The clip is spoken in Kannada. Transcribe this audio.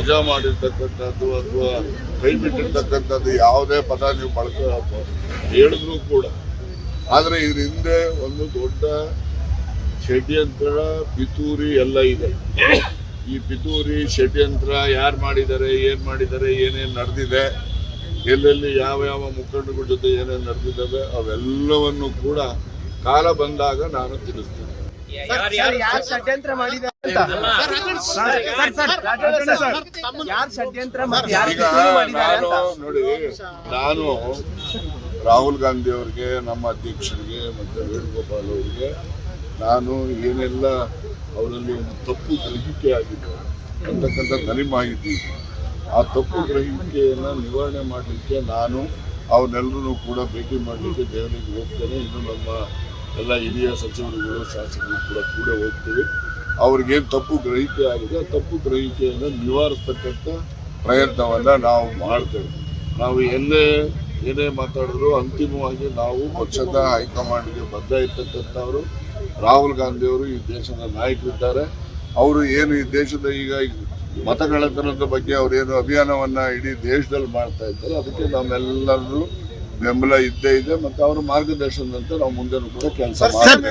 ಮಜಾ ಮಾಡಿರ್ತಕ್ಕಂಥದ್ದು ಅಥವಾ ಕೈ ಬಿಟ್ಟಿರ್ತಕ್ಕಂಥದ್ದು ಯಾವುದೇ ಪದ ನೀವು ಬಳಕೆ ಹೇಳಿದ್ರು ಕೂಡ. ಆದರೆ ಇದ್ರ ಹಿಂದೆ ಒಂದು ದೊಡ್ಡ ಷಡ್ಯಂತ್ರ, ಪಿತೂರಿ ಎಲ್ಲ ಇದೆ. ಈ ಪಿತೂರಿ, ಷಡ್ಯಂತ್ರ ಯಾರು ಮಾಡಿದ್ದಾರೆ, ಏನು ಮಾಡಿದ್ದಾರೆ, ಏನೇನು ನಡೆದಿದೆ, ಎಲ್ಲೆಲ್ಲಿ ಯಾವ ಯಾವ ಮುಖಂಡಗಳ ಜೊತೆ ಏನೇನು ನಡೆದಿದ್ದಾವೆ, ಅವೆಲ್ಲವನ್ನು ಕೂಡ ಕಾಲ ಬಂದಾಗ ನಾನು ತಿಳಿಸ್ತೇನೆ. ಷಡ್ಯಂತ್ರ ಮಾಡಿದ್ದಾರೆ? ನೋಡಿ ನಾನು ರಾಹುಲ್ ಗಾಂಧಿ ಅವ್ರಿಗೆ ನಮ್ಮ ಅಧ್ಯಕ್ಷರಿಗೆ ಮತ್ತೆ ವೇಣುಗೋಪಾಲ್ ಅವರಿಗೆ ನಾನು ಏನೆಲ್ಲ ಅವರಲ್ಲಿ ಒಂದು ತಪ್ಪು ಗ್ರಹಿಕೆ ಆಗಿದೆ ಅಂತಕ್ಕಂಥ ನನಗೆ ಮಾಹಿತಿ ಆ ತಪ್ಪು ಗ್ರಹಿಕೆಯನ್ನ ನಿವಾರಣೆ ಮಾಡಲಿಕ್ಕೆ ನಾನು ಅವನ್ನೆಲ್ಲರೂ ಕೂಡ ಭೇಟಿ ಮಾಡಲಿಕ್ಕೆ ದೆಹಲಿಗೆ ಹೋಗ್ತೇನೆ. ಇನ್ನು ನಮ್ಮ ಎಲ್ಲ ಹಿರಿಯ ಸಚಿವರುಗಳು ಶಾಸಕರು ಕೂಡ ಕೂಡ ಹೋಗ್ತೀವಿ. ಅವ್ರಿಗೇನು ತಪ್ಪು ಗ್ರಹಿಕೆ ಆಗಿದೆ ಆ ತಪ್ಪು ಗ್ರಹಿಕೆಯನ್ನು ನಿವಾರಿಸ್ತಕ್ಕಂಥ ಪ್ರಯತ್ನವನ್ನು ನಾವು ಮಾಡ್ತೇವೆ. ನಾವು ಎಲ್ಲೇ ಏನೇ ಮಾತಾಡಿದ್ರು ಅಂತಿಮವಾಗಿ ನಾವು ಪಕ್ಷದ ಹೈಕಮಾಂಡ್ಗೆ ಬದ್ಧ ಇರ್ತಕ್ಕಂಥವರು. ರಾಹುಲ್ ಗಾಂಧಿಯವರು ಈ ದೇಶದ ನಾಯಕರಿದ್ದಾರೆ. ಅವರು ಏನು ಈ ದೇಶದ ಈಗ ಮತಗಳತನದ ಬಗ್ಗೆ ಅವರೇನು ಅಭಿಯಾನವನ್ನ ಇಡೀ ದೇಶದಲ್ಲಿ ಮಾಡ್ತಾ ಇದ್ದಾರೆ ಅದಕ್ಕೆ ನಮ್ಮೆಲ್ಲರೂ ಬೆಂಬಲ ಇದ್ದೇ ಇದೆ. ಮತ್ತು ಅವರ ಮಾರ್ಗದರ್ಶನದಂತೆ ನಾವು ಮುಂದೆ ಕೂಡ ಕೆಲಸ ಮಾಡ್ತೇವೆ.